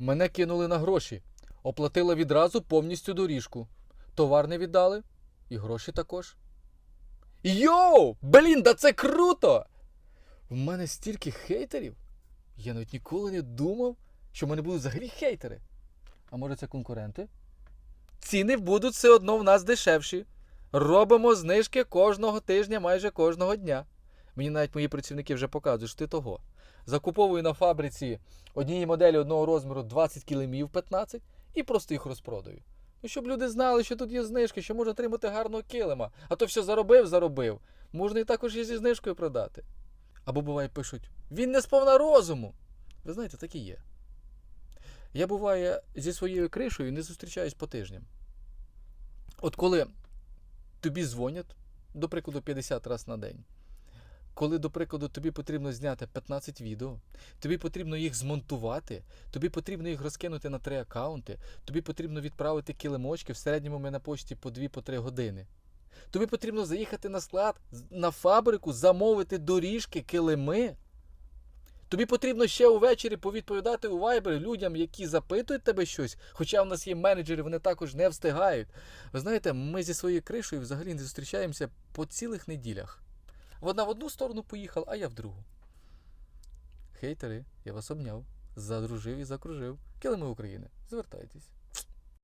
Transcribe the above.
Мене кинули на гроші. Оплатила відразу повністю доріжку. Товар не віддали, і гроші також. Йоу! Блін, да це круто! В мене стільки хейтерів. Я навіть ніколи не думав, що в мене будуть взагалі хейтери. А може це конкуренти? Ціни будуть все одно в нас дешевші. Робимо знижки кожного тижня, майже кожного дня. Мені навіть мої працівники вже показують, що ти того. Закуповую на фабриці однієї моделі одного розміру 20 килимів 15 і просто їх розпродаю. Ну, щоб люди знали, що тут є знижки, що можна отримати гарного килима. А то все заробив, заробив. Можна і також і зі знижкою продати. Або буває пишуть: він не сповна розуму. Ви знаєте, так і є. Я буває зі своєю кришею не зустрічаюсь по тижням. От коли тобі дзвонять, до прикладу, 50 разів на день. Коли, до прикладу, тобі потрібно зняти 15 відео, тобі потрібно їх змонтувати, тобі потрібно їх розкинути на три аккаунти, тобі потрібно відправити килимочки в середньому ми на почті по 2-3 години. Тобі потрібно заїхати на склад, на фабрику, замовити доріжки, килими. Тобі потрібно ще увечері повідповідати у Viber людям, які запитують тебе щось, хоча в нас є менеджери, вони також не встигають. Ви знаєте, ми зі своєю кришею взагалі не зустрічаємося по цілих неділях. Вона в одну сторону поїхала, а я в другу. Хейтери, я вас обняв, задружив і закружив. Килими України, звертайтесь.